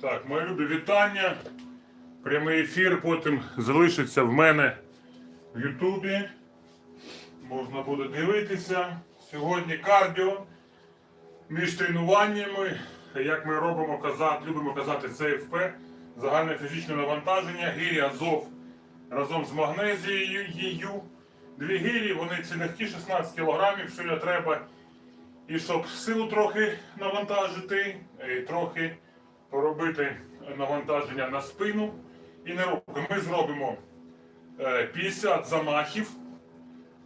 Так, мої любі вітання. Прямий ефір потім залишиться в мене в Ютубі. Можна буде дивитися. Сьогодні кардіо між тренуваннями, як ми робимо казати, любимо казати ЦФП, загальне фізичне навантаження, гірі Азов разом з магнезією. Дві гірі, вони ці легкі 16 кг, сьогодні треба і щоб силу трохи навантажити, і трохи поробити навантаження на спину і на руки. Ми зробимо е, 50 замахів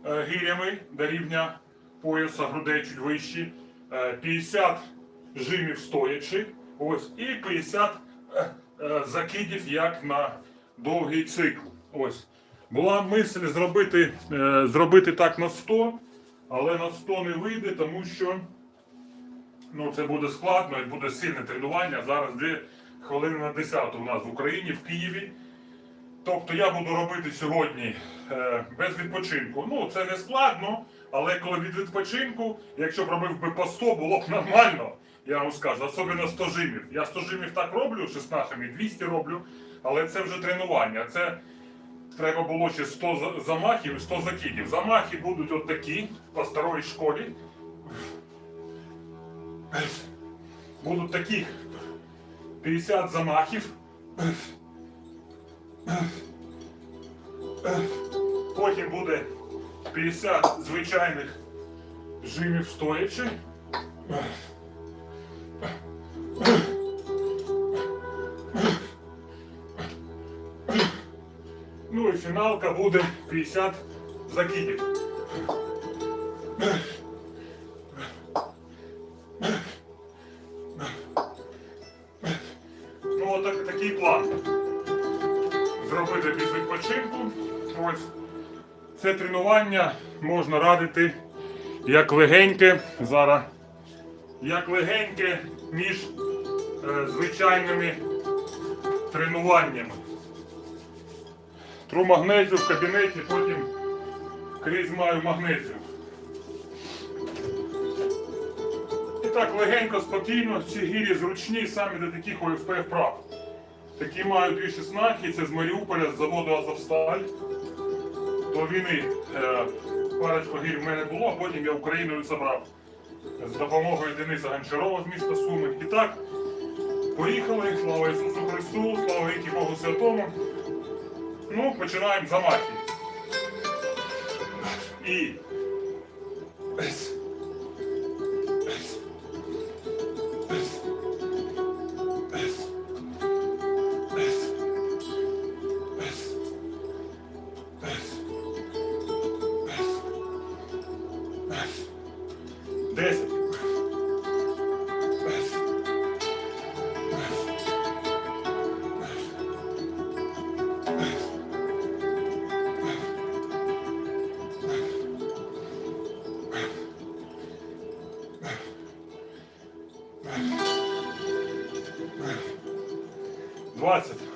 е, гирями до рівня пояса, грудей чуть вищі, е, 50 жимів стоячи, ось, і 50 е, е, закидів як на довгий цикл. Ось. Була мисль зробити, е, зробити так на 100, але на 100 не вийде, тому що ну, це буде складно і буде сильне тренування. Зараз 2 хвилини на 10 у нас в Україні, в Києві. Тобто я буду робити сьогодні е, без відпочинку. Ну, це не складно, але коли від відпочинку, якщо б робив би по 100, було б нормально. Я вам скажу, особливо 100 жимів. Я 100 жимів так роблю, 16 і 200 роблю, але це вже тренування. Це треба було ще 100 замахів і 100 закидів. Замахи будуть от такі по старої школі. Будуть такі 50 замахів. Потім буде 50 звичайних жимів стоячи. Ну і фіналка буде 50 закидів. Це тренування можна радити як легеньке зараз, як легеньке між е, звичайними тренуваннями. Тру магнезію в кабінеті, потім крізь маю магнезію. І так легенько, спокійно, ці гірі зручні саме для таких ОФП вправ. Такі маю дві шістнахи, це з Маріуполя, з заводу Азовсталь. До війни парочку гір в мене було, а потім я Україною забрав. З допомогою Дениса Гончарова з міста Суми. І так, поїхали, слава Ісусу Христу, слава віки Богу Святому. Ну, починаємо замахи. І. 20.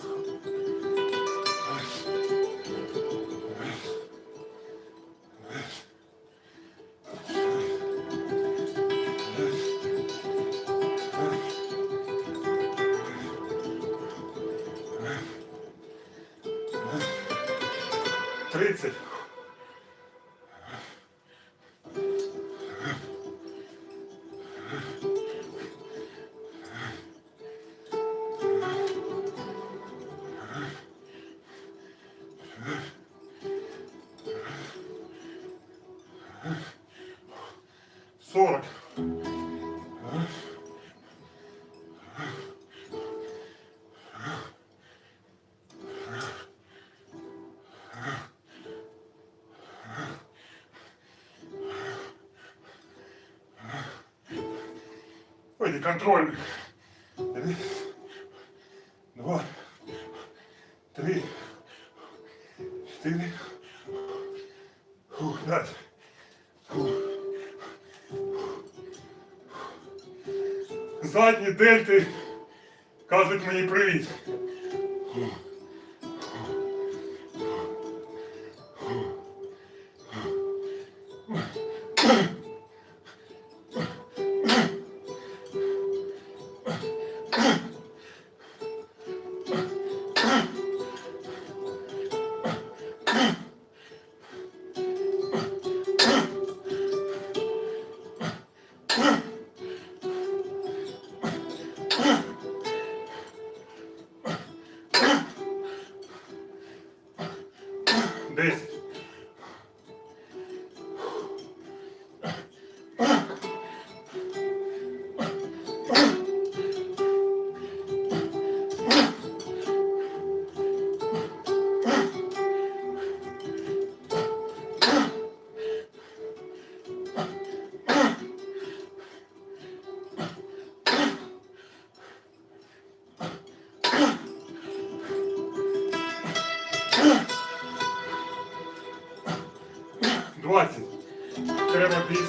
Ой, контроль. Два, три, четыре, пять. Задні дельти кажуть мені привіт.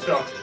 show.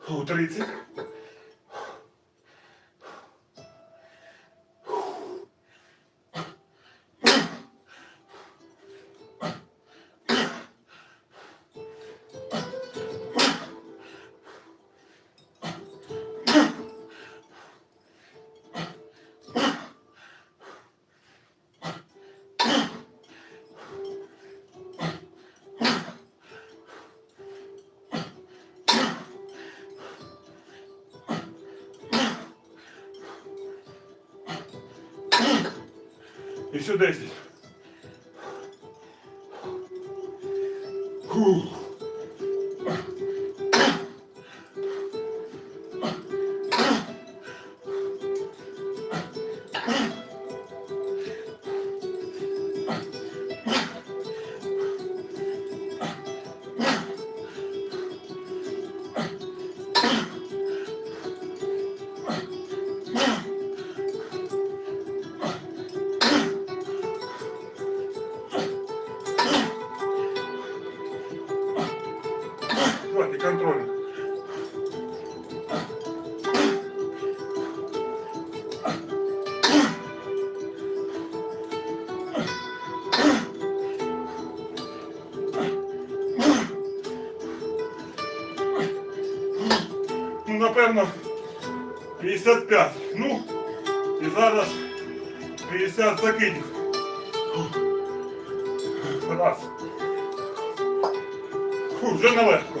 Фу, 30. Еще 10. Давайте контроль. Ну, напевно, 55. Ну, і зараз 50 закидів. Раз. Фу, вже нелегко.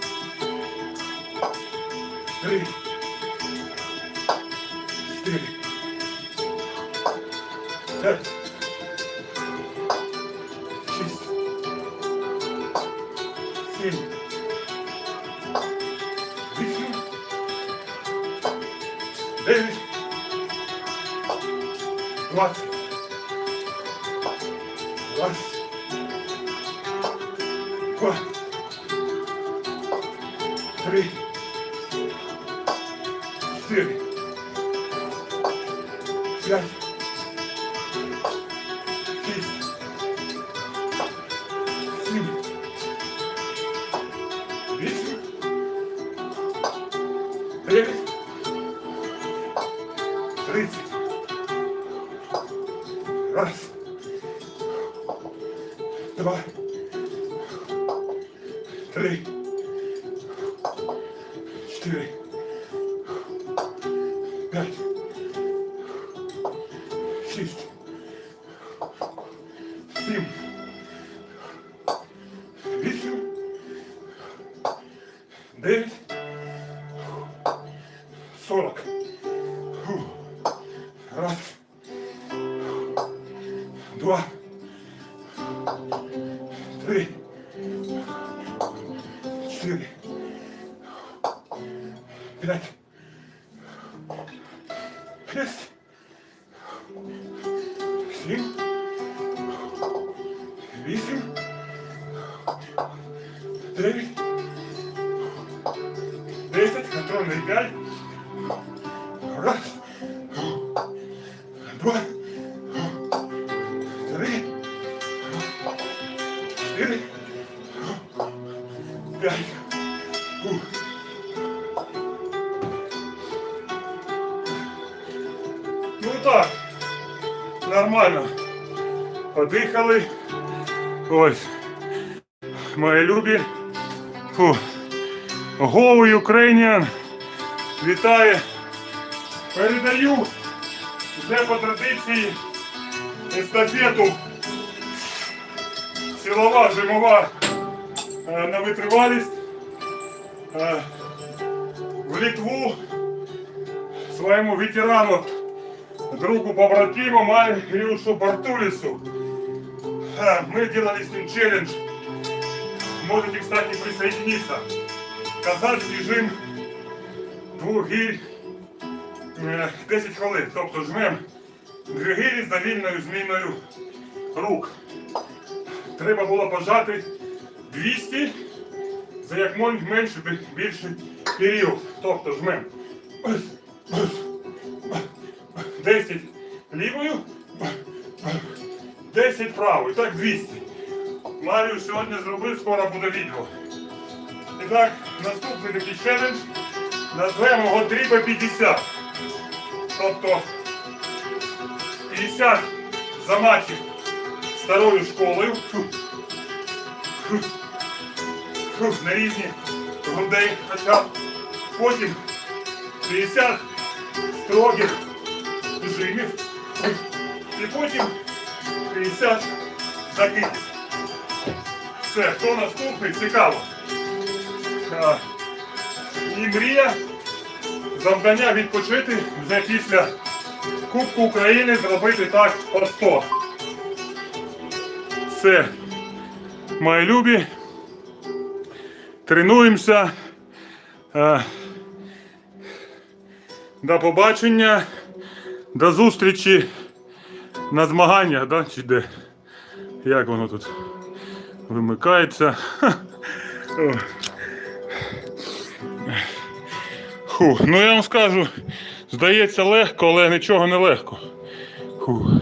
Три. Четыре. Пять. Шесть. Семь. Восемь. Девять. Двадцать. Двадцать. Шесть. Семь. Восемь. Девять. Сорок. Раз. Два. Три. Четыре. Пять. Шесть. Семь. Восемь. Девять. Десять. Контрольный пять. Раз. Два. Три. Четыре. Пять. Ну так, нормально. Подихали. Ось. мої любі. Фу. Go Ukrainian. Вітаю. Передаю вже по традиції естафету. Силова, зимова е, на витривалість. Е, В Литву своєму ветерану, другу побратиму Маріушу Бартулісу. Э, Мы делали с ним челлендж. Можете, кстати, присоединиться. Казацький жим двох гір е, 10 хвилин. Тобто жмем дві гирі з довільною зміною рук. Треба було пожати 200 за як менше більший період. Тобто жмем 10 лівою, 10 правою. Так 200. Марію сьогодні зробив, скоро буде відео. І так, наступний такий челендж. Назвемо його 3 по 50. Тобто 50 замахів старою школою. Фу. Фу. Фу. На рівні грудей хоча. Потім 50 строгих жимів. І потім 50 закидів. Все, хто наступний, цікаво. І мрія завдання відпочити вже після Кубку України зробити так по 100. Все, мої любі. Тренуємося. До побачення. До зустрічі на змаганнях, да? Чи де? Як воно тут вимикається? Фух. Фу. Ну я вам скажу, здається легко, але нічого не легко. Фу.